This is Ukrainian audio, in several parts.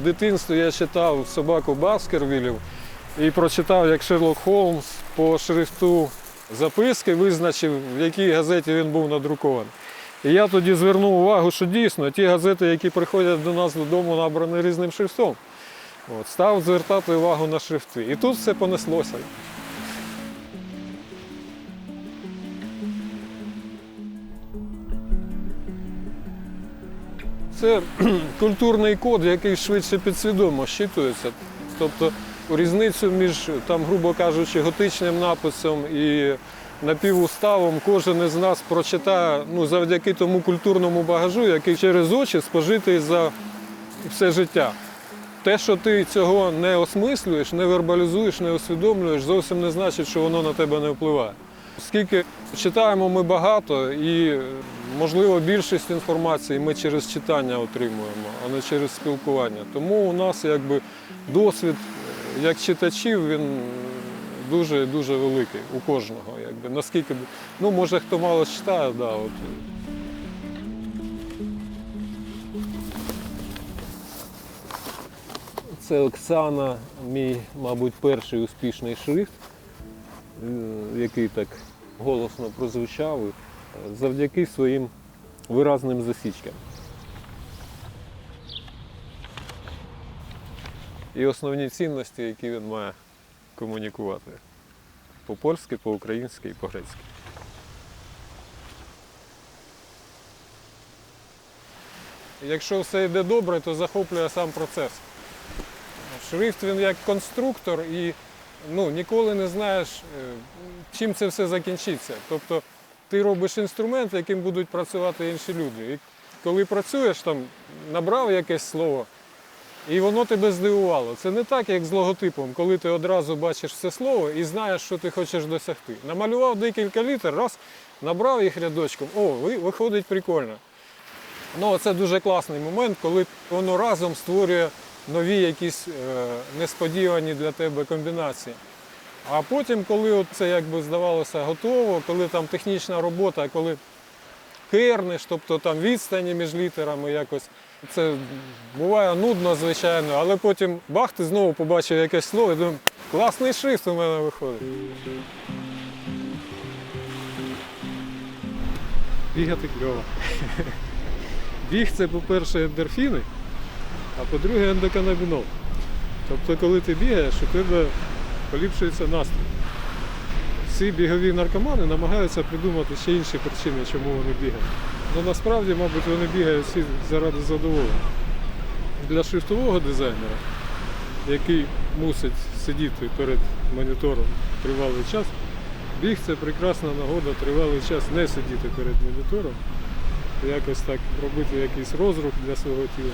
В дитинстві я читав собаку Баскервілів і прочитав, як Шерлок Холмс по шрифту записки визначив, в якій газеті він був надрукований. І я тоді звернув увагу, що дійсно ті газети, які приходять до нас додому, набрані різним шрифтом. От, став звертати увагу на шрифти. І тут все понеслося. Це культурний код, який швидше підсвідомо щитується. Тобто різницю між, там, грубо кажучи, готичним написом і напівуставом кожен із нас прочитає ну, завдяки тому культурному багажу, який через очі спожитий за все життя. Те, що ти цього не осмислюєш, не вербалізуєш, не усвідомлюєш, зовсім не значить, що воно на тебе не впливає. Оскільки читаємо ми багато і, можливо, більшість інформації ми через читання отримуємо, а не через спілкування. Тому у нас якби досвід як читачів він дуже дуже великий у кожного. Якби. Наскільки ну, може хто мало читає, да, от. Це Оксана, мій, мабуть, перший успішний шрифт, який так голосно прозвучав е, завдяки своїм виразним засічкам. І основні цінності, які він має комунікувати по-польськи, по-українськи і по-грецьки. Якщо все йде добре, то захоплює сам процес. Шрифт він як конструктор і ну, ніколи не знаєш, е, чим це все закінчиться. Тобто ти робиш інструмент, яким будуть працювати інші люди. І коли працюєш, там, набрав якесь слово, і воно тебе здивувало. Це не так, як з логотипом, коли ти одразу бачиш це слово і знаєш, що ти хочеш досягти. Намалював декілька літер, раз, набрав їх рядочком, о, виходить прикольно. Ну, це дуже класний момент, коли воно разом створює нові якісь е, несподівані для тебе комбінації. А потім, коли це якби здавалося готово, коли там технічна робота, коли керниш, тобто там відстані між літерами якось. Це буває нудно, звичайно, але потім бах, ти знову побачив якесь слово і думаю, класний шрифт у мене виходить. Бігати кльово. Біг це, по-перше, ендорфіни, а по-друге, ендоканабінол. Тобто, коли ти бігаєш, у тебе поліпшується настрій. Всі бігові наркомани намагаються придумати ще інші причини, чому вони бігають. Ну насправді, мабуть, вони бігають всі заради задоволення. Для шрифтового дизайнера, який мусить сидіти перед монітором тривалий час, біг це прекрасна нагода тривалий час не сидіти перед монітором, якось так робити якийсь розрух для свого тіла.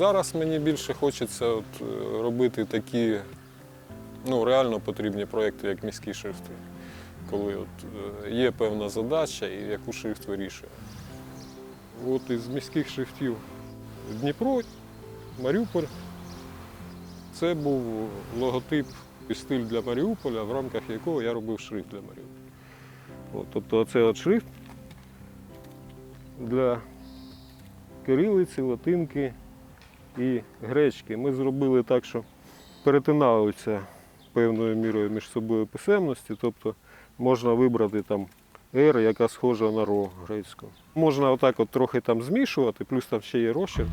Зараз мені більше хочеться от, е, робити такі ну, реально потрібні проєкти, як міські шрифти, коли от, е, є певна задача і яку шрифт вирішує. От із міських шрифтів Дніпро, Маріуполь. Це був логотип і стиль для Маріуполя, в рамках якого я робив шрифт для Маріуполя. От, тобто оце от шрифт для кирилиці, латинки і гречки. Ми зробили так, що перетиналися певною мірою між собою писемності, тобто можна вибрати там R, яка схожа на ро грецьку. Можна отак от трохи там змішувати, плюс там ще є розчин.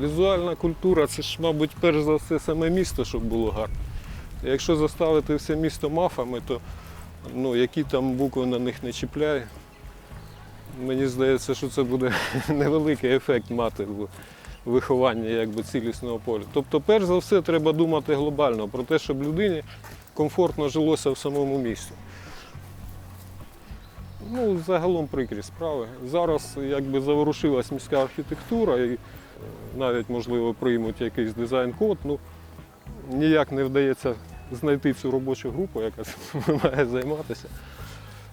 Візуальна культура це ж, мабуть, перш за все саме місто, щоб було гарно. Якщо заставити все місто мафами, то ну, які там букви на них не чіпляй, Мені здається, що це буде невеликий ефект мати в вихованні якби, цілісного поля. Тобто, перш за все, треба думати глобально про те, щоб людині комфортно жилося в самому місті. Ну, загалом прикрі справи. Зараз якби заворушилась міська архітектура і е, навіть, можливо, приймуть якийсь дизайн-код. Ну, ніяк не вдається знайти цю робочу групу, яка має займатися.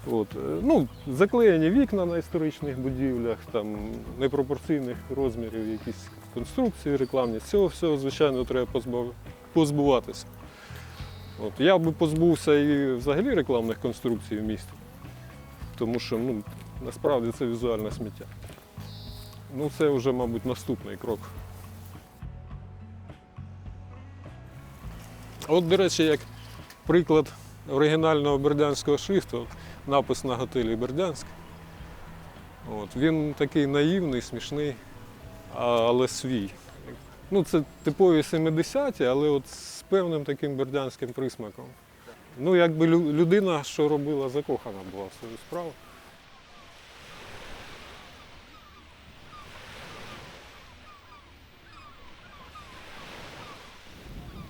От. е, Ну, заклеєні вікна на історичних будівлях, там, непропорційних розмірів, якісь конструкції рекламні. Цього всього, звичайно, треба позбав- позбуватися. От, я би позбувся і взагалі рекламних конструкцій в місті, тому що ну, насправді це візуальне сміття. Ну, це вже, мабуть, наступний крок. От, до речі, як приклад оригінального бердянського шрифту, напис на готелі Бердянськ. От, він такий наївний, смішний, але свій. Ну, це типові 70-ті, але от з певним таким бердянським присмаком. Ну, якби людина, що робила, закохана була в свою справу.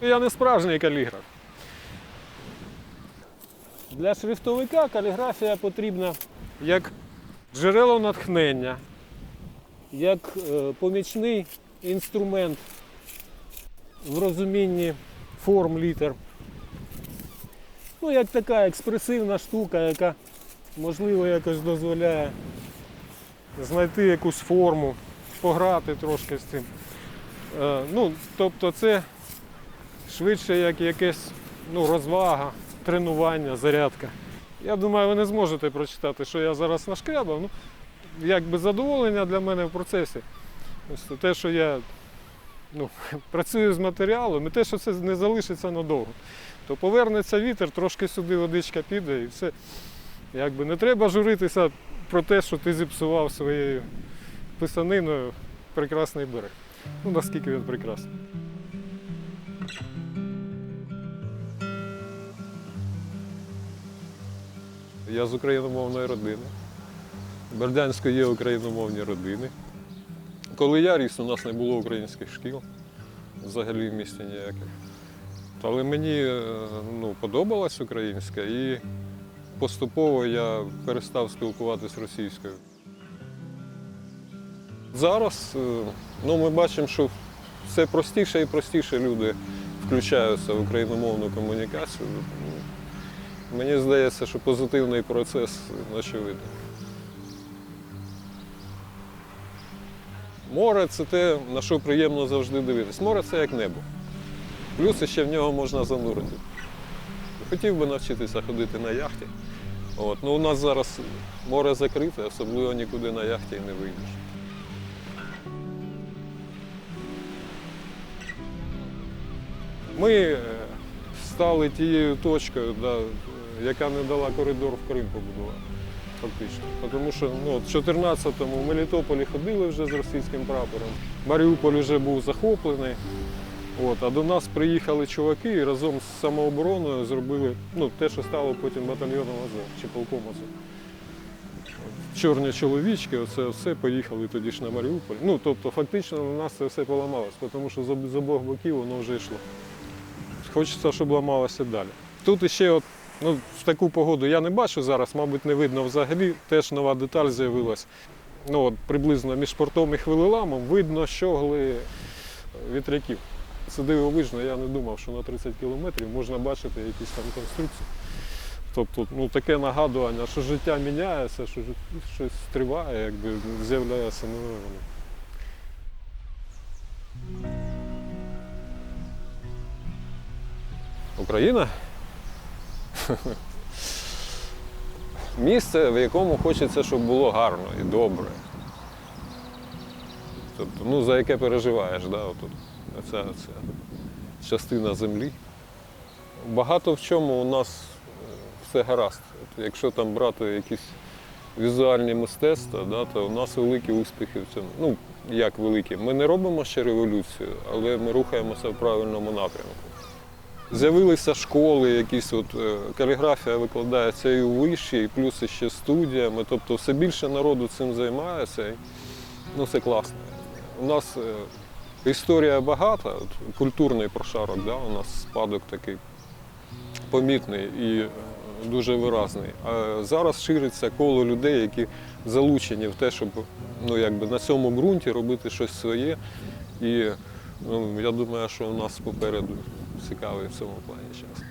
Я не справжній каліграф. Для шрифтовика каліграфія потрібна як джерело натхнення, як е, помічний інструмент в розумінні форм літер. Ну, як така експресивна штука, яка можливо якось дозволяє знайти якусь форму, пограти трошки з цим. Е, ну, тобто це швидше як якесь ну, розвага, тренування, зарядка. Я думаю, ви не зможете прочитати, що я зараз нашкрябав. Ну, якби задоволення для мене в процесі. Ось те, що я ну, працюю з матеріалом, і те, що це не залишиться надовго. То повернеться вітер, трошки сюди водичка піде і все. Якби не треба журитися про те, що ти зіпсував своєю писаниною прекрасний берег. Ну, наскільки він прекрасний. Я з україномовної родини. В Бердянську є україномовні родини. Коли я ріс, у нас не було українських шкіл, взагалі в місті ніяких. Але мені е, ну, подобалась українська і поступово я перестав спілкуватися російською. Зараз е, ну, ми бачимо, що все простіше і простіше люди включаються в україномовну комунікацію. Мені здається, що позитивний процес очевидний. Море це те, на що приємно завжди дивитись. Море це як небо. Плюс ще в нього можна занурити. Хотів би навчитися ходити на яхті. От. Ну, у нас зараз море закрите, особливо нікуди на яхті не вийдеш. Ми е, стали тією точкою, яка не дала коридор в Крим побудувати. Фактично. Тому що ну, в 14-му в Мелітополі ходили вже з російським прапором. Маріуполь вже був захоплений. От, а до нас приїхали чуваки і разом з самообороною зробили ну, те, що стало потім батальйоном Азов чи полком Азов. Чорні чоловічки, оце все поїхали тоді ж на Маріуполь. Ну, тобто, фактично на нас це все поламалось, тому що з обох боків воно вже йшло. Хочеться, щоб ламалося далі. Тут іще от, ну, в таку погоду я не бачу зараз, мабуть, не видно взагалі. Теж нова деталь з'явилась. Ну, от, приблизно між портом і хвилеламом видно щогли вітряків. Це дивовижно, я не думав, що на 30 кілометрів можна бачити якісь там конструкції. Тобто ну, таке нагадування, що життя міняється, що щось триває, якби з'являється нове. воно. Україна? Місце, в якому хочеться, щоб було гарно і добре. Тобто, ну, за яке переживаєш, да, отут, ця, ця частина землі. Багато в чому у нас е, все гаразд. От якщо там брати якісь візуальні мистецтва, да, то у нас великі успіхи в цьому. Ну, як великі. Ми не робимо ще революцію, але ми рухаємося в правильному напрямку. З'явилися школи, якісь от е, каліграфія викладається і у виші, і плюс ще студіями. Тобто все більше народу цим займається. Ну, це класно. У нас е, історія багата, от, культурний прошарок, да, у нас спадок такий помітний і е, дуже виразний. А зараз шириться коло людей, які залучені в те, щоб ну, якби на цьому ґрунті робити щось своє. І ну, я думаю, що у нас попереду цікавий в цьому плані час.